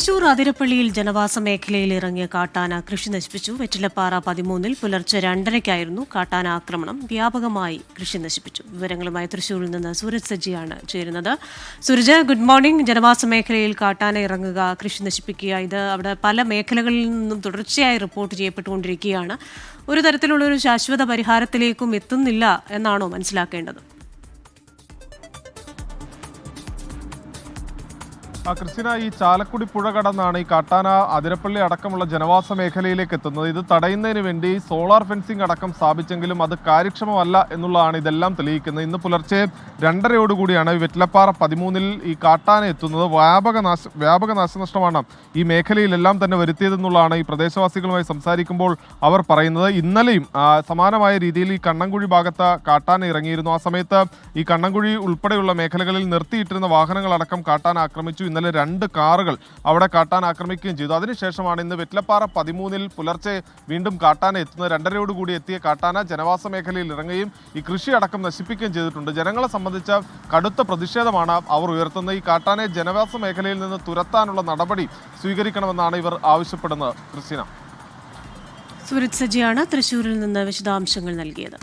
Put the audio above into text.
തൃശൂർ അതിരപ്പള്ളിയിൽ ജനവാസ മേഖലയിൽ ഇറങ്ങിയ കാട്ടാന കൃഷി നശിപ്പിച്ചു. വെറ്റിലപ്പാറ പതിമൂന്നിൽ പുലർച്ചെ രണ്ടരയ്ക്കായിരുന്നു കാട്ടാന ആക്രമണം. വ്യാപകമായി കൃഷി നശിപ്പിച്ചു. വിവരങ്ങളുമായി തൃശൂരിൽ നിന്ന് സൂരജ് സജ്ജിയാണ് ചേരുന്നത്. Suraj good morning. ജനവാസ മേഖലയിൽ കാട്ടാന ഇറങ്ങുക കൃഷി നശിപ്പിക്കുക ഇത് അവിടെ പല മേഖലകളിൽ നിന്നും തുടർച്ചയായി റിപ്പോർട്ട് ചെയ്യപ്പെട്ടുകൊണ്ടിരിക്കുകയാണ്. ഒരു തരത്തിലുള്ള ഒരു ശാശ്വത പരിഹാരത്തിലേക്കും എത്തുന്നില്ല എന്നാണോ മനസ്സിലാക്കേണ്ടത്? ക്രിസ്tina ഈ ചാലക്കുടി പുഴ കടന്നാണ് ഈ കാട്ടാന അതിരപ്പള്ളി അടക്കമുള്ള ജനവാസ മേഖലയിലേക്ക് എത്തുന്നത്. ഇത് തടയുന്നതിന് വേണ്ടി സോളാർ ഫെൻസിംഗ് അടക്കം സ്ഥാപിച്ചെങ്കിലും അത് കാര്യക്ഷമമല്ല എന്നുള്ളതാണ് ഇതെല്ലാം തെളിയിക്കുന്നത്. ഇന്ന് പുലർച്ചെ രണ്ടരയോടുകൂടിയാണ് വെറ്റിലപ്പാറ പതിമൂന്നിൽ ഈ കാട്ടാന എത്തുന്നത്. വ്യാപക നാശ വ്യാപക നാശനഷ്ടമാണ് ഈ മേഖലയിലെല്ലാം തന്നെ വരുത്തിയതെന്നുള്ളതാണ് ഈ പ്രദേശവാസികളുമായി സംസാരിക്കുമ്പോൾ അവർ പറയുന്നത്. ഇന്നലെയും സമാനമായ രീതിയിൽ ഈ കണ്ണൻകുഴി ഭാഗത്ത് കാട്ടാന ഇറങ്ങിയിരുന്നു. ആ സമയത്ത് ഈ കണ്ണൻകുഴി ഉൾപ്പെടെയുള്ള മേഖലകളിൽ നിർത്തിയിട്ടിരുന്ന വാഹനങ്ങളടക്കം കാട്ടാന ആക്രമിച്ചു. ഇന്നലെ രണ്ട് കാറുകൾ അവിടെ കാട്ടാൻ ആക്രമിക്കുകയും ചെയ്തു. അതിനുശേഷമാണ് ഇന്ന് വെറ്റിലപ്പാറ പതിമൂന്നിൽ പുലർച്ചെ വീണ്ടും കാട്ടാന എത്തുന്നത്. രണ്ടരയോടുകൂടി എത്തിയ കാട്ടാന ജനവാസ മേഖലയിൽ ഇറങ്ങുകയും ഈ കൃഷി അടക്കം നശിപ്പിക്കുകയും ചെയ്തിട്ടുണ്ട്. ജനങ്ങളെ സംബന്ധിച്ച കടുത്ത പ്രതിഷേധമാണ് അവർ ഉയർത്തുന്നത്. ഈ കാട്ടാനെ ജനവാസ മേഖലയിൽ നിന്ന് തുരത്താനുള്ള നടപടി സ്വീകരിക്കണമെന്നാണ് ഇവർ ആവശ്യപ്പെടുന്നത്. ക്രിസ്റ്റിന. സുരത് സജിയാണ് തൃശൂരിൽ നിന്ന് വിശദാംശങ്ങൾ നൽകിയത്.